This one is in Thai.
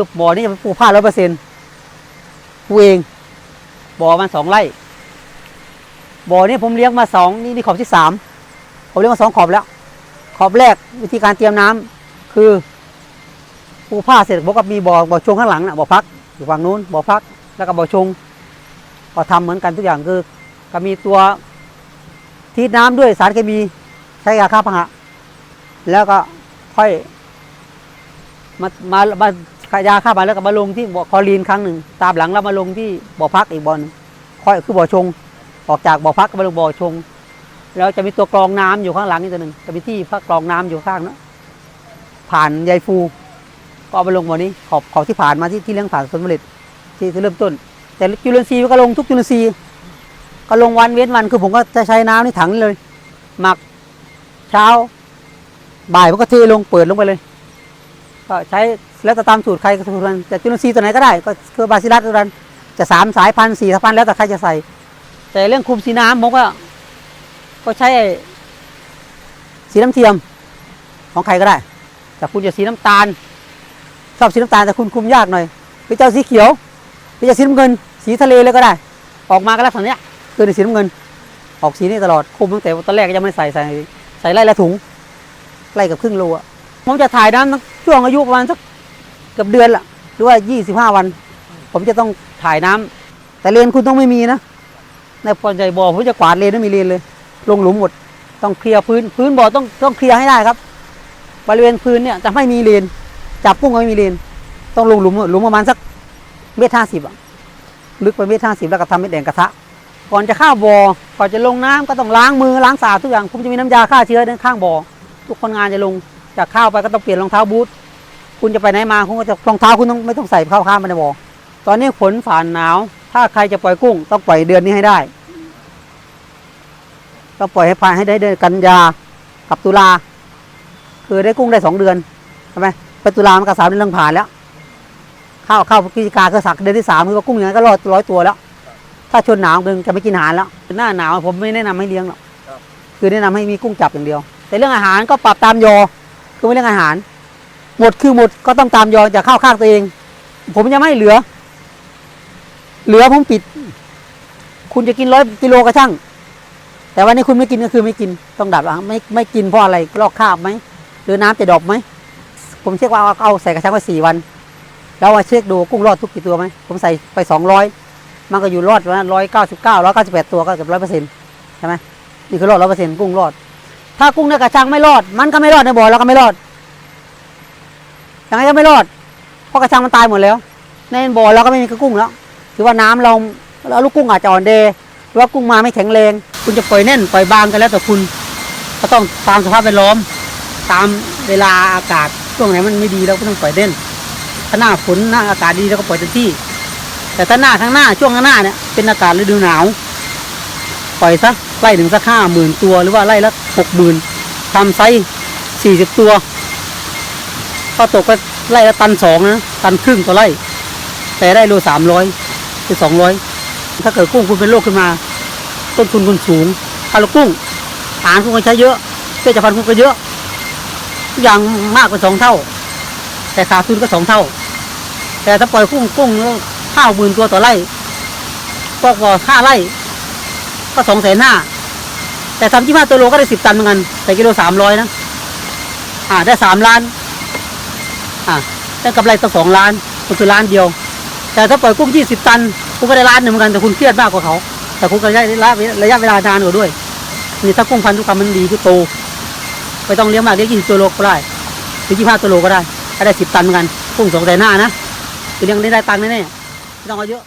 คือบ่อนี่จะปลูกผ้าร้อยเปอร์เซ็นต์ปลูกเอง บ่อมันสองไร่ บ่อนี่ผมเลี้ยงมาสองนี่นี่ขอบที่สามผมเลี้ยงมาสองขอบแล้ว ขอบแรกวิธีการเตรียมน้ำคือปูผ้าเสร็จผมก็มีบ่อบ่อชงข้างหลังนะบ่อพักอยู่ฝั่งนู้นบ่อพัก แล้วก็บ่อชงก็ทำเหมือนกันทุกอย่างคือ ก็มีตัวทีดน้ำด้วยสารเคมีใช้ยาฆ่าพาหะแล้วก็ค่อยมามามา ยาฆ่ามาแล้วก็มาลงที่บ่อคลอรีนครั้งหนึ่งตามหลังแล้วมาลงที่บ่อพักอีกบ่อหนึงค่อยคือบ่อชง ออกจากบ่อพักก็มาลงบ่อชง แล้วจะมีตัวกรองน้ำอยู่ข้างหลังอีกตัวหนึ่งจะมีที่พักกรองน้ำอยู่ข้างนะผ่านใยฟู ก็เอาไปลงบ่อนี้ขอบขอบที่ผ่านมาที่ที่เลี้ยงผ่านผลผลิตที่เริ่มต้น แต่จุลินทรีย์ก็ลงทุกจุลินทรีย์ก็ลงวันเว้นวันคือผมก็จะใช้น้ำในถังเลย หมักเช้า บ่ายผมก็เทลงเปิดลงไปเลย ก็ใช้แล้วแต่ตามสูตรใครก็สูตรนั้นแต่จุลินทรีย์ตัวไหนก็ได้ก็คือบาซิลัสตัวนั้นจะสามสายพันธุ์สี่สายพันธุ์แล้วแต่ใครจะใส่ แต่เรื่องคุมสีน้ำผมก็ ก็ใช้สีน้ำเทียมของใครก็ได้ แต่คุณจะสีน้ำตาล ชอบสีน้ำตาลแต่คุณคุมยากหน่อยไปเจ้าสีเขียวไปเจ้าสีน้ำเงิน สีทะเลเลยก็ได้ ออกมาก็ลักษณะเนี้ยคือในสีน้ำเงิน ออกสีนี้ตลอดคุมตั้งแต่ตอนแรกก็ยังไม่ใส่ใส่ใส่ไล่ละถุงไล่กับครึ่งโลอะ ผมจะถ่ายน้ำช่วงอายุประมาณสักเกือบเดือนละหรือว่ายี่สิบห้าวัน ผมจะต้องถ่ายน้ำแต่เลนคุณต้องไม่มีนะในปอนใจบ่อผมจะกวาดเลนไม่มีเลนเลย ลงหลุมหมด ต้องเคลียร์พื้น พื้นบ่อต้องต้องเคลียร์ให้ได้ครับ บริเวณพื้นเนี่ยจะไม่มีเลน จับกุ้งก็ไม่มีเลน ต้องลงหลุมหลุมประมาณสักเมตรห้าสิบอะลึกไปเมตรห้าสิบแล้วก็ทำเม็ดแดงกระทะ ก่อนจะเข้าบ่อก่อนจะลงน้ำก็ต้องล้างมือล้างสะอาดทุกอย่างผมจะมีน้ำยาฆ่าเชื้อด้านข้างบ่อทุกคนงานจะลง จากเข้าไปก็ต้องเปลี่ยนรองเท้าบูทคุณจะไปไหนมาคุณก็จะรองเท้าคุณต้องไม่ต้องใส่เข้าข้ามไปในบ่อตอนนี้ฝนฝานหนาว ถ้าใครจะปล่อยกุ้ง ต้องปล่อยเดือนนี้ให้ได้ต้องปล่อยให้ภายให้ได้เดือนกันยากับตุลาคือได้กุ้งได้สองเดือนใช่ไหมไปตุลามันก็สามเดือนเรื่องผ่านแล้วเข้าเข้าพฤศจิกาก็สักเดือนที่สามคือว่ากุ้งอย่างนั้นก็รอดร้อยตัวแล้ว ถ้าชนหนาวนึงจะไม่กินอาหารแล้วหน้าหนาวผมไม่แนะนำให้เลี้ยงหรอกคือแนะนำให้มีกุ้งจับอย่างเดียว แต่เรื่องอาหารก็ปรับตามยอ คือไม่เรื่องอาหาร หมดคือหมดก็ต้องตามยออย่าเข้าข้างตัวเอง ผมจะไม่เหลือ เหลือผมปิด คุณจะกินร้อยกิโลก็ช่าง แต่วันนี้คุณไม่กินก็คือไม่กินต้องดับอะไม่ไม่กินเพราะอะไรลอกคราบไหมหรือน้ำจะดอปไหมผมเช็คว่าเอาเอาใส่กระชังไว้สี่วัน แล้วมาเช็คดูกุ้งรอดทุกกี่ตัวไหมผมใส่ไปสองร้อยมันก็อยู่รอดประมาณร้อยเก้าสิบเก้าร้อยเก้าสิบแปดตัวก็เกือบร้อยเปอร์เซ็นต์ใช่ไหมนี่คือรอดร้อยเปอร์เซ็นต์กุ้งรอด ถ้ากุ้งในกระชังไม่รอด มันก็ไม่รอดในบ่อเราก็ไม่รอดยังไงก็ไม่รอด เพราะกระชังมันตายหมดแล้ว ในบ่อเราก็ไม่มีกุ้งแล้ว ถือว่าน้ำเราแล้วลูกกุ้งอาจจะอ่อนเดหรือว่ากุ้งมาไม่แข็งแรง คุณจะปล่อยแน่นปล่อยบางกันแล้วแต่คุณ ก็ต้องตามสภาพแวดล้อม ตามเวลาอากาศช่วงไหนมันไม่ดีเราก็ต้องปล่อยเด่นถ้าหน้าฝนหน้าอากาศดีเราก็ปล่อยเต็มที่ แต่ถ้าหน้าข้างหน้าช่วงข้างหน้าเนี่ยเป็นอากาศฤดูหนาว ปล่อยสักไล่ถึงสักห้าหมื่นตัวหรือว่าไล่ละหกหมื่นทำไซส์สี่สิบตัว ก็ตกก็ไล่ละตันสองนะตันครึ่งต่อไร่แต่ได้โลสามร้อยหรือสองร้อยถ้าเกิดกุ้งคุณเป็นโรคขึ้นมา ต้นทุนคุณสูงถ้าเรากุ้งอาหารคุณก็ใช้เยอะเวชภัณฑ์คุณก็เยอะทุกอย่างมากกว่าสองเท่า แต่ขาดทุนก็สองเท่า แต่ถ้าปล่อยกุ้งกุ้งห้าหมื่นตัวต่อไร่ก็กว่าห้าไร่ ก็สองแสนห้าแต่ทำที่ห้าตัวโลก็ได้สิบตันเหมือนกันแต่กิโลสามร้อยนะอ่าได้สามล้านอ่าได้กำไรตั้งสองล้านก็คือล้านเดียว แต่ถ้าปล่อยกุ้งยี่สิบตันคุณก็ได้ล้านหนึ่งเหมือนกันแต่คุณเครียดมากกว่าเขา แต่คุณก็ได้ระยะระยะเวลานานกว่าด้วยนี่ถ้ากุ้งพันธุกรรมมันดีคือโตไม่ต้องเลี้ยงมากเลี้ยงยี่สิบตัวโลก็ได้หรือยี่ห้าตัวโลก็ได้ได้สิบตันเหมือนกันกุ้งสองแสนห้านะคือเลี้ยงได้ได้ตังค์แน่ๆไม่ต้องเอาเยอะ